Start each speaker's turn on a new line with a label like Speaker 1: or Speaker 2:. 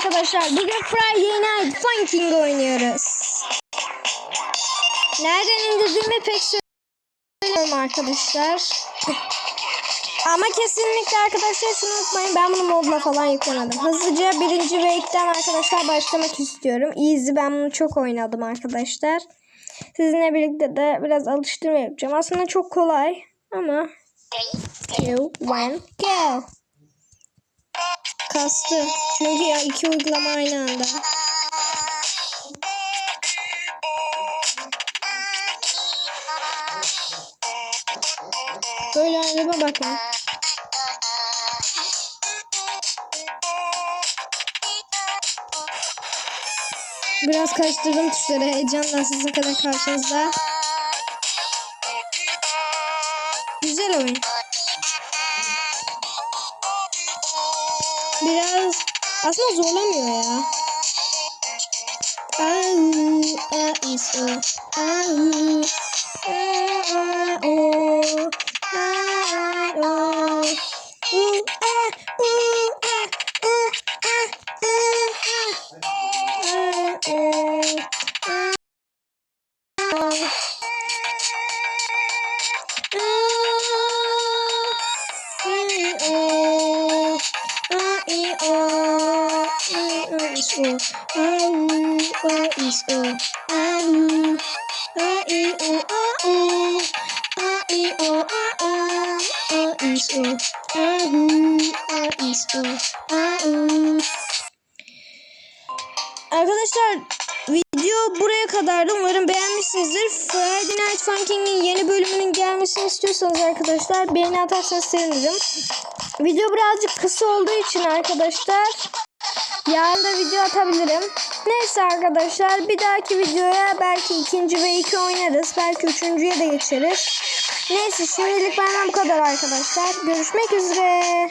Speaker 1: arkadaşlar. Bugün Friday Night Funking oynuyoruz. Nereden indirdiğimi pek söylemiyorum arkadaşlar. Ama kesinlikle arkadaşlar şunu unutmayın. Ben bunu modla falan yüklemedim. Hızlıca birinci wave'den arkadaşlar başlamak istiyorum. Easy ben bunu çok oynadım arkadaşlar. Sizinle birlikte de biraz alıştırma yapacağım. Aslında çok kolay ama... Two, one, go. Kastı. Çünkü ya iki uygulama aynı anda. Böyle araba bakın. Biraz karıştırdım tuşları heyecanla sizin kadar karşınızda. Güzel oyun. Biraz aslında zorlamıyor ya. Arkadaşlar video buraya kadardı. Umarım beğenmişsinizdir. Friday Night Funking'in yeni bölümünün gelmesini istiyorsanız arkadaşlar beğeni atarsanız sevinirim. Video birazcık kısa olduğu için arkadaşlar yarın da video atabilirim. Neyse arkadaşlar bir dahaki videoya belki ikinci ve iki oynarız. Belki üçüncüye de geçeriz. Neyse şimdilik benden bu kadar arkadaşlar. Görüşmek üzere.